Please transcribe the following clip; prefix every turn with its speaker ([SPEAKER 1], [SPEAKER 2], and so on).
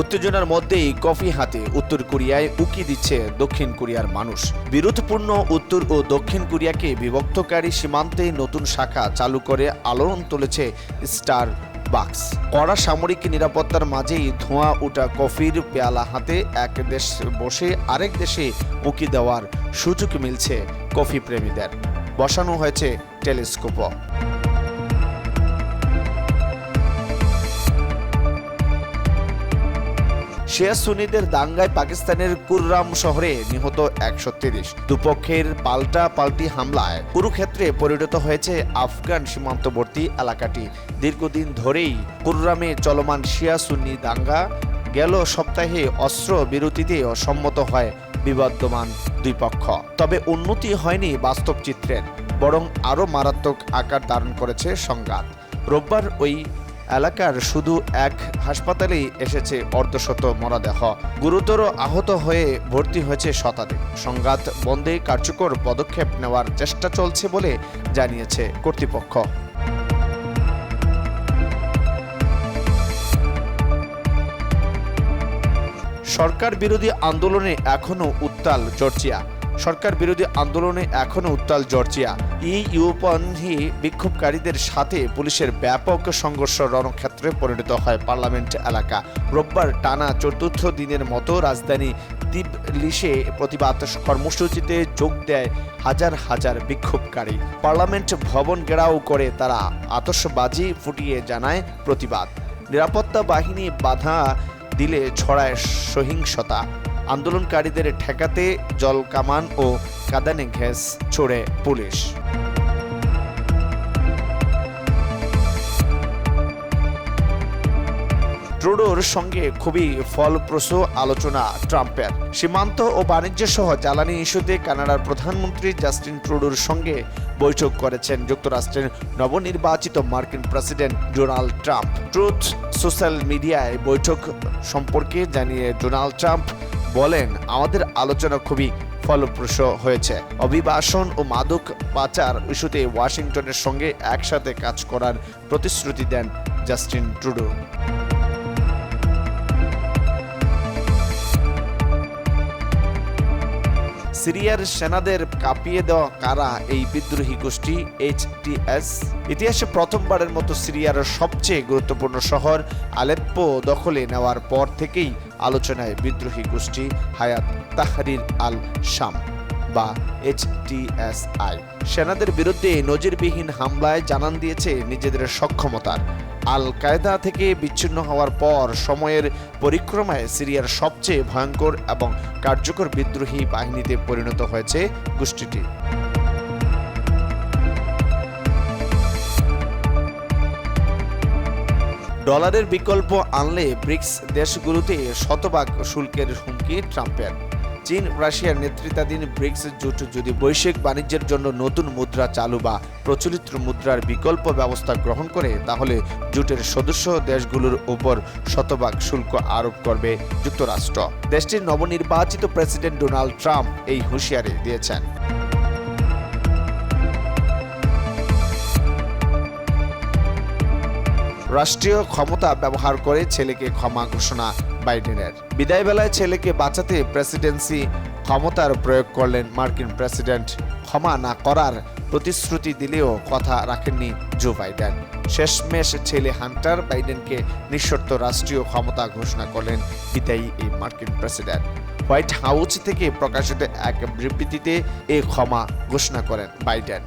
[SPEAKER 1] উত্তেজনার মধ্যেই কফি হাতে উত্তর কোরিয়ায় উকি দিচ্ছে দক্ষিণ কোরিয়ার মানুষ। বিরোধপূর্ণ উত্তর ও দক্ষিণ কোরিয়াকে বিভক্তকারী সীমান্তে নতুন শাখা চালু করে আলোড়ন তুলেছে স্টার বাক্স। কড়া সামরিক নিরাপত্তার মাঝেই ধোঁয়া ওঠা কফির পেয়ালা হাতে এক দেশ বসে আরেক দেশে উকি দেওয়ার সুযোগ মিলছে কফি প্রেমীদের। বসানো হয়েছে টেলিস্কোপও। শিয়া সুনিদের দাঙ্গায় পাকিস্তানের কুররাম শহরে নিহত একশো তিরিশ। দুপক্ষের পাল্টা পাল্টি হামলায় কুরুক্ষেত্রে পরিণত হয়েছে আফগান সীমান্তবর্তী এলাকাটি। দীর্ঘদিন ধরেই কুররামে চলমান শিয়া সুন্নি দাঙ্গা গেল সপ্তাহে অস্ত্র বিরতিতে সম্মত হয় বিবদ্ধমান দুই পক্ষ। তবে উন্নতি হয়নি বাস্তব চিত্রের, বরং আরও মারাত্মক আকার ধারণ করেছে সংঘাত। রোববার ওই এলাকার শুধু এক হাসপাতালেই এসেছে অর্ধশত মরাদেহ। গুরুতর আহত হয়ে ভর্তি হয়েছে শতাধিক। সংঘাত বন্ধে কার্যকর পদক্ষেপ নেওয়ার চেষ্টা চলছে বলে জানিয়েছে কর্তৃপক্ষ। সরকার বিরোধী আন্দোলনে এখনও উত্তাল জর্জিয়া সরকার বিরোধী আন্দোলনে এখনও উত্তাল জর্জিয়া। ইউপন্থী বিক্ষোভকারীদের সাথে পুলিশের ব্যাপক সংঘর্ষ রণক্ষেত্রে পরিণত হয় পার্লামেন্ট এলাকা। রোববার টানা চতুর্থ দিনের মতো রাজধানী তিবলিশে প্রতিবাদ কর্মসূচিতে যোগ দেয় হাজার হাজার বিক্ষোভকারী। পার্লামেন্ট ভবন ঘেরাও করে তারা আতশবাজি ফুটিয়ে জানায় প্রতিবাদ। নিরাপত্তা বাহিনী বাধা দিলে ছড়ায় সহিংসতা। আন্দোলনকারীদের ঠেকাতে জলকামান ও কাদানে গ্যাস ছোড়ে পুলিশ। ট্রুডোর সঙ্গে খুবই ফলপ্রসূ আলোচনা ট্রাম্পের। সীমান্ত ও বাণিজ্য সহ জ্বালানি ইস্যুতে কানাডার প্রধানমন্ত্রী জাস্টিন ট্রুডোর সঙ্গে বৈঠক করেছেন যুক্তরাষ্ট্রের নবনির্বাচিত মার্কিন president Donald Trump. Truth Social মিডিয়ায় বৈঠক সম্পর্কে জানিয়ে ডোনাল্ড ট্রাম্প বলেন, আমাদের আলোচনা খুবই ফলপ্রসূ হয়েছে। অভিবাসন ও মাদক পাচার ইস্যুতে ওয়াশিংটনের সঙ্গে একসাথে কাজ করার প্রতিশ্রুতি দেন জাস্টিন ট্রুডো। সিরিয়ার সেনাদের কাঁপিয়ে দেওয়া কারা এই বিদ্রোহী গোষ্ঠী এইচটিএস ইতিহাসে প্রথমবারের মতো সিরিয়ার সবচেয়ে গুরুত্বপূর্ণ শহর আলেপ্পো দখলে নেওয়ার পর থেকেই আলোচনায় বিদ্রোহী গোষ্ঠী হায়াত তাহরির আল শাম বা এইচটিএসআই সেনাদের বিরুদ্ধে নজিরবিহীন হামলায় জানান দিয়েছে নিজেদের সক্ষমতার আল কায়দা থেকে বিচ্ছিন্ন হওয়ার পর সময়ের পরিক্রমায় সিরিয়ার সবচেয়ে ভয়ঙ্কর এবং কার্যকর বিদ্রোহী বাহিনীতে পরিণত হয়েছে গোষ্ঠীটি। ডলারের বিকল্প আনলে ব্রিক্স দেশগুলোতে শতভাগ শুল্কের হুমকি ট্রাম্পের। চীন, রাশিয়ার নেতৃত্বাধীন ব্রিক্স জোট যদি বৈশ্বিক বাণিজ্যের জন্য নতুন মুদ্রা চালু বা প্রচলিত মুদ্রার বিকল্প ব্যবস্থা গ্রহণ করে, তাহলে জোটের সদস্য দেশগুলোর উপর শতভাগ শুল্ক আরোপ করবে যুক্তরাষ্ট্র। দেশটির নবনির্বাচিত প্রেসিডেন্ট ডোনাল্ড ট্রাম্প এই হুঁশিয়ারি দিয়েছেন। রাষ্ট্রীয় ক্ষমতা ব্যবহার করে ছেলেকে ক্ষমা ঘোষণা বাইডেনের। বিদায় বেলায় ছেলেকে বাঁচাতে প্রেসিডেন্সি ক্ষমতার প্রয়োগ করলেন মার্কিন প্রেসিডেন্ট। ক্ষমা না করার প্রতিশ্রুতি দিলেও কথা রাখেননি জো বাইডেন। শেষমেশ ছেলে হান্টার বাইডেনকে নিঃশর্ত রাষ্ট্রীয় ক্ষমতা ঘোষণা করলেন বিদায়ী এই মার্কিন প্রেসিডেন্ট। হোয়াইট হাউস থেকে প্রকাশিত এক বিবৃতিতে এ ক্ষমা ঘোষণা করেন বাইডেন।